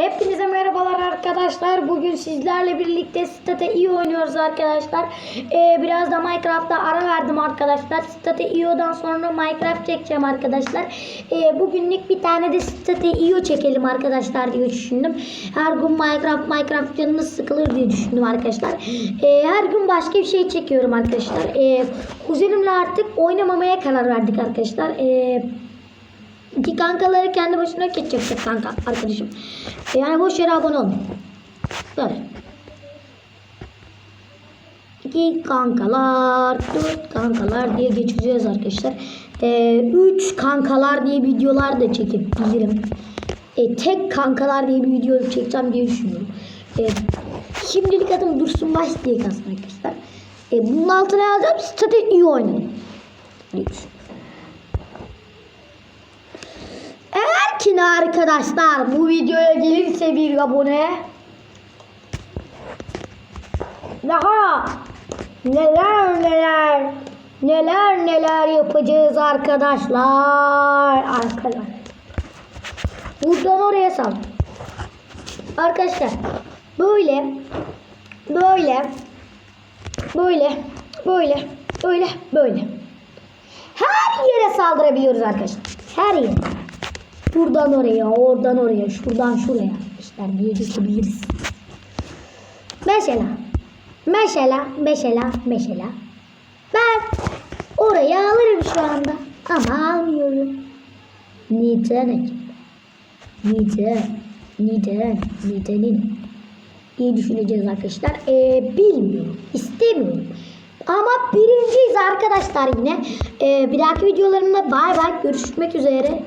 Hepinize merhabalar arkadaşlar. Bugün sizlerle birlikte State iyi oynuyoruz arkadaşlar. Ee, biraz da Minecraft'ta ara verdim arkadaşlar. State IO'dan sonra Minecraft çekeceğim arkadaşlar. Ee, bugünlük bir tane de State IO çekelim arkadaşlar diye düşündüm. Her gün Minecraft Minecraft canınız sıkılır diye düşündüm arkadaşlar. Ee, her gün başka bir şey çekiyorum arkadaşlar. Ee, kuzenimle artık oynamamaya karar verdik arkadaşlar. Ee, İki kankaları kendi başına geçecek kanka arkadaşım. Yani boş yere abone olmayın. Böyle. İki kankalar, dört kankalar diye geçeceğiz arkadaşlar. E, üç kankalar diye videolar da çekebilirim. E, tek kankalar diye bir video çekeceğim diye düşünüyorum. E, şimdilik adım Dursun Baş diye kalsın arkadaşlar. E, bunun altına yazacağım. State iyi oynayın. diye ne arkadaşlar. Bu videoya gelirse bir abone. Daha neler neler neler neler yapacağız arkadaşlar. Arkadaşlar buradan oraya sal. Arkadaşlar böyle böyle böyle böyle böyle böyle. Her yere saldırabiliyoruz arkadaşlar. Her yere Buradan oraya, oradan oraya, şuradan şuraya arkadaşlar diye geçebiliriz. Mesela, mesela, mesela, mesela. Ben oraya alırım şu anda ama almıyorum. Neden acaba? Neden? Neden? Nedenin? diye düşüneceğiz arkadaşlar. Ee, bilmiyorum. istemiyorum. Ama birinciyiz arkadaşlar yine. Ee, bir dahaki videolarımda bay bay görüşmek üzere.